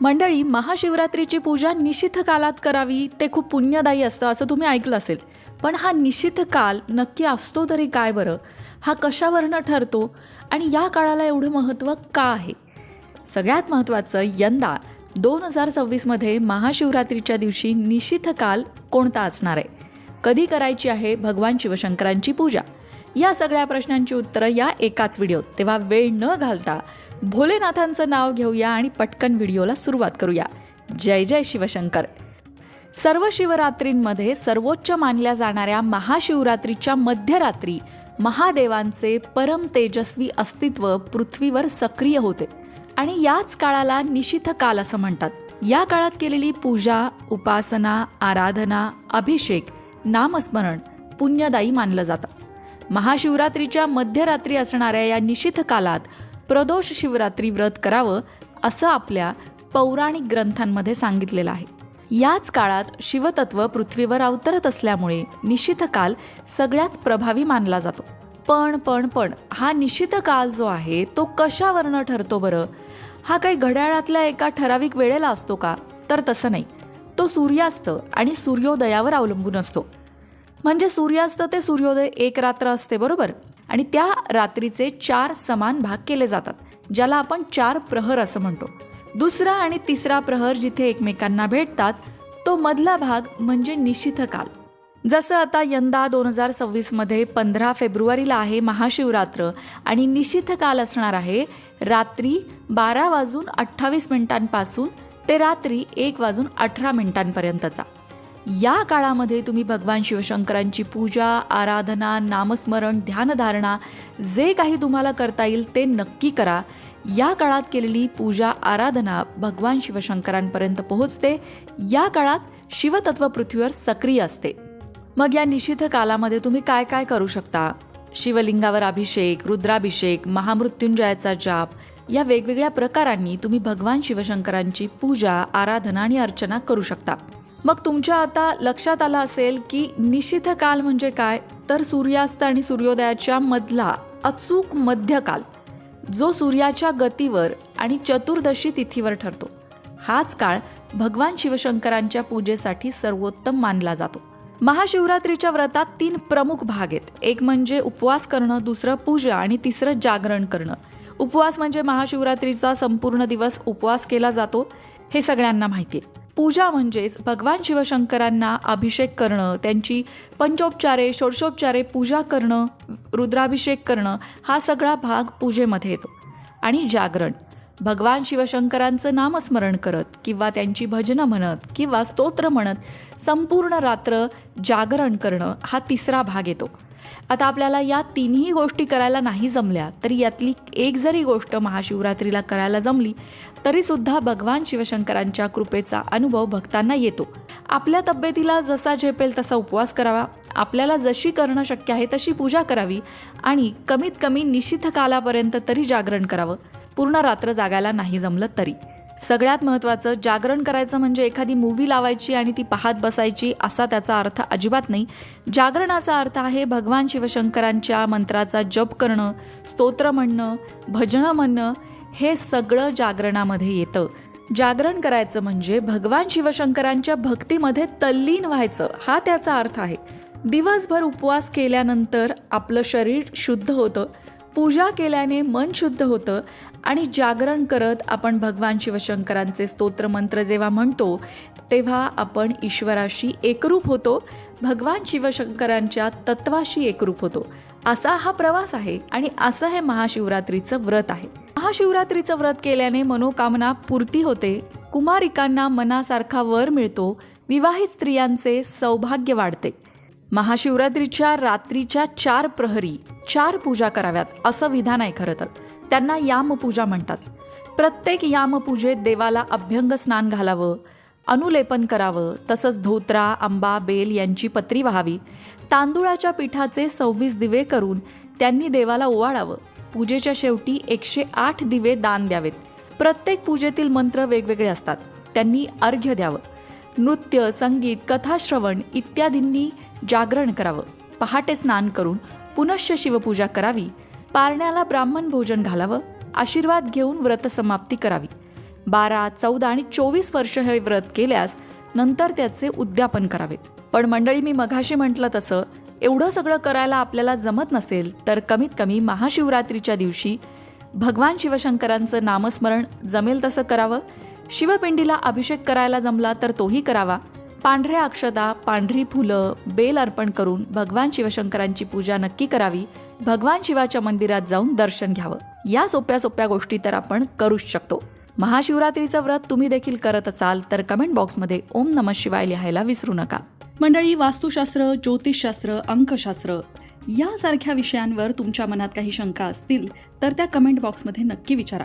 मंडळी महाशिवरात्रीची पूजा निशिथ कालात करावी ते खूप पुण्यदायी असतं असं तुम्ही ऐकलं असेल. पण हा निशिथ काल नक्की असतो तरी काय बरं? हा कशावरनं ठरतो? आणि या काळाला एवढं महत्त्व का आहे? सगळ्यात महत्त्वाचं यंदा दोन हजार सव्वीसमध्ये महाशिवरात्रीच्या दिवशी निशिथ काल कोणता असणार आहे? कधी करायची आहे भगवान शिवशंकरांची पूजा? या सगळ्या प्रश्नांची उत्तरं या एकाच व्हिडिओत. तेव्हा वेळ न घालता भोलेनाथांचं नाव घेऊया आणि पटकन व्हिडिओला सुरुवात करूया. जय जय शिवशंकर. सर्व शिवरात्रींमध्ये सर्वोच्च मानल्या जाणाऱ्या महाशिवरात्रीच्या मध्यरात्री महादेवांचे परम तेजस्वी अस्तित्व पृथ्वीवर सक्रिय होते आणि याच काळाला निशिथ काल असं म्हणतात. या काळात केलेली पूजा उपासना आराधना अभिषेक नामस्मरण पुण्यदायी मानलं जातं. महाशिवरात्रीच्या मध्यरात्री असणाऱ्या या निशिथ कालात प्रदोष शिवरात्री व्रत करावं असं आपल्या पौराणिक ग्रंथांमध्ये सांगितलेलं आहे. याच काळात शिवतत्व पृथ्वीवर अवतरत असल्यामुळे निशित काल सगळ्यात प्रभावी मानला जातो. पण पण पण हा निशित काल जो आहे तो कशावरनं ठरतो बरं? हा काही घड्याळातल्या एका ठराविक वेळेला असतो का? तर तसं नाही. तो सूर्यास्त आणि सूर्योदयावर अवलंबून असतो. म्हणजे सूर्यास्त ते सूर्योदय एक रात्र असते बरोबर? आणि त्या रात्रीचे चार समान भाग केले जातात ज्याला आपण चार प्रहर असं म्हणतो. दुसरा आणि तिसरा प्रहर जिथे एकमेकांना भेटतात तो मधला भाग म्हणजे निशिथ काल. जसं आता यंदा दोन हजार सव्वीसमध्ये पंधरा फेब्रुवारीला आहे महाशिवरात्र आणि निशिथ काल असणार आहे रात्री बारा वाजून अठ्ठावीस मिनिटांपासून ते रात्री एक वाजून अठरा मिनिटांपर्यंतचा. या काळामध्ये तुम्ही भगवान शिवशंकरांची पूजा आराधना नामस्मरण ध्यानधारणा जे काही तुम्हाला करता येईल ते नक्की करा. या काळात केलेली पूजा आराधना भगवान शिवशंकरांपर्यंत पोहोचते. या काळात शिवतत्व पृथ्वीवर सक्रिय असते. मग या निषिद्ध कालामध्ये तुम्ही काय काय करू शकता? शिवलिंगावर अभिषेक रुद्राभिषेक महामृत्युंजयाचा जाप या वेगवेगळ्या प्रकारांनी तुम्ही भगवान शिवशंकरांची पूजा आराधना आणि अर्चना करू शकता. मग तुमच्या आता लक्षात आलं असेल की निशिथ काल म्हणजे काय? तर सूर्यास्त आणि सूर्योदयाच्या मधला अचूक मध्यकाल जो सूर्याच्या गतीवर आणि चतुर्दशी तिथीवर ठरतो. हाच काळ भगवान शिवशंकरांच्या पूजेसाठी सर्वोत्तम मानला जातो. महाशिवरात्रीच्या व्रतात तीन प्रमुख भाग आहेत. एक म्हणजे उपवास करणं दुसरं पूजा आणि तिसरं जागरण करणं. उपवास म्हणजे महाशिवरात्रीचा संपूर्ण दिवस उपवास केला जातो. हे सगळ्यांना माहिती आहे. पूजा म्हणजेच भगवान शिवशंकरांना अभिषेक करणं त्यांची पंचोपचारे षोडशोपचारे पूजा करणं रुद्राभिषेक करणं हा सगळा भाग पूजेमध्ये येतो. आणि जागरण. भगवान शिवशंकरांचं नामस्मरण करत किंवा त्यांची भजनं म्हणत किंवा स्तोत्र म्हणत संपूर्ण रात्र जागरण करणं हा तिसरा भाग येतो. आता आपल्याला या तिन्ही गोष्टी करायला नाही जमल्या तरी यातली एक जरी गोष्ट महाशिवरात्रीला करायला जमली तरीसुद्धा भगवान शिवशंकरांच्या कृपेचा अनुभव भक्तांना येतो. आपल्या तब्येतीला जसा झेपेल तसा उपवास करावा. आपल्याला जशी करणं शक्य आहे तशी पूजा करावी आणि कमीत कमी निशिथ कालापर्यंत तरी जागरण करावं. पूर्ण रात्र जागायला नाही जमलं तरी. सगळ्यात महत्त्वाचं जागरण करायचं म्हणजे एखादी मूवी लावायची आणि ती पाहत बसायची असा त्याचा अर्थ अजिबात नाही. जागरणाचा अर्थ आहे भगवान शिवशंकरांच्या मंत्राचा जप करणं स्तोत्र म्हणणं भजनं म्हणणं हे सगळं जागरणामध्ये येतं. जागरण करायचं म्हणजे भगवान शिवशंकरांच्या भक्तीमध्ये तल्लीन व्हायचं हा त्याचा अर्थ आहे. दिवसभर उपवास केल्यानंतर आपलं शरीर शुद्ध होतं. पूजा केल्याने मन शुद्ध होतं आणि जागरण करत आपण भगवान शिवशंकरांचे स्तोत्रमंत्र जेव्हा म्हणतो तेव्हा आपण ईश्वराशी एकरूप होतो भगवान शिवशंकरांच्या तत्वाशी एकरूप होतो. असा हा प्रवास आहे आणि असं हे महाशिवरात्रीचं व्रत आहे. महाशिवरात्रीचं व्रत केल्याने मनोकामना पूर्ती होते कुमारिकांना मनासारखा वर मिळतो विवाहित स्त्रियांचे सौभाग्य वाढते. महाशिवरात्रीच्या रात्रीच्या चार प्रहरी चार पूजा कराव्यात असं विधान आहे खरं तर. त्यांना यामपूजा म्हणतात. प्रत्येक यामपूजेत देवाला अभ्यंग स्नान घालावं अनुलेपन करावं तसंच धोत्रा आंबा बेल यांची पत्री व्हावी. तांदुळाच्या पिठाचे सव्वीस दिवे करून त्यांनी देवाला ओवाळावं. पूजेच्या शेवटी एकशे आठ दिवे दान द्यावेत. प्रत्येक पूजेतील मंत्र वेगवेगळे असतात. त्यांनी अर्घ्य द्यावं. नृत्य संगीत कथाश्रवण इत्यादींनी जागरण करावं. पहाटे स्नान करून पुनश्च शिवपूजा करावी. पारण्याला ब्राह्मण भोजन घालावं. आशीर्वाद घेऊन व्रतसमाप्ती करावी. बारा चौदा आणि चोवीस वर्ष हे व्रत केल्यास नंतर त्याचे उद्यापन करावेत पण मंडळी मी मघाशी म्हटलं तसं एवढं सगळं करायला आपल्याला जमत नसेल तर कमीत कमी महाशिवरात्रीच्या दिवशी भगवान शिवशंकरांचं नामस्मरण जमेल तसं करावं. शिवपिंडीला अभिषेक करायला जमला तर तोही करावा. पांढऱ्या अक्षता पांढरी फुलं बेल अर्पण करून भगवान शिवशंकरांची पूजा नक्की करावी. भगवान शिवाच्या मंदिरात जाऊन दर्शन घ्यावं. या सोप्या सोप्या गोष्टी तर आपण करूच शकतो. महाशिवरात्रीचं व्रत तुम्ही देखील करत असाल तर कमेंट बॉक्समध्ये ओम नम शिवाय लिहायला विसरू नका. मंडळी वास्तुशास्त्र ज्योतिषशास्त्र अंकशास्त्र यासारख्या विषयांवर तुमच्या मनात काही शंका असतील तर त्या कमेंट बॉक्समध्ये नक्की विचारा.